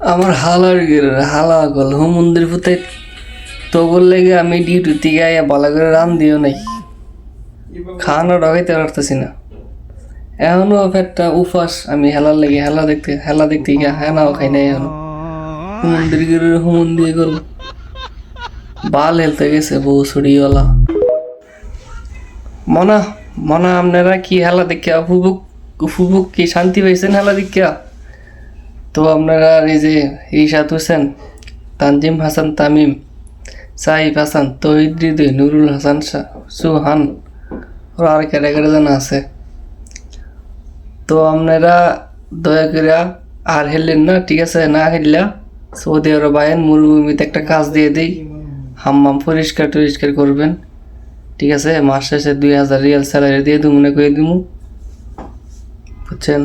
আমার হালার গেরে হালা গল। হো, মন্দির পুতাই তো বললে লেগে আমি ডিউটি থেকে আইয়া ভালো করে রান দিও নাই। খাওয়ানো ঢকাইতে পারতেছি না। এখনও একটা উপাস, আমি হেলার লেগে হেলা দেখতে হেলা দেখতে গিয়ে হেনাও খাই নাই এখনও। মন্দির গেরে হুমন দিয়ে গেল। বাল হেলতে গেছে, বউ ছড়িওয়ালা মনা মনা, আপনারা কি হেলা দেখিয়া ফুবুক ফুবুক কি শান্তি পাইছেন হেলা দেখিয়া তো আপনারা এই যে রিশাদ হোসেন, তানজিম হাসান, তামিম, সাইফ হাসান, তহিদ নুরুল হাসান সুহান, ওরা আর কেটে জানা আছে। তো আপনারা দয়া করে আর হেললেন না, ঠিক আছে? না হেললা, সৌদি আরব আয়েন মরুভূমিতে একটা কাজ দিয়ে দিই। হাম্মাম পরিষ্কার টরিষ্কার করবেন। ঠিক আছে? মাস শেষে দুই হাজার রিয়াল স্যালারি দিয়ে দিব মনে করে দিব বুঝছেন?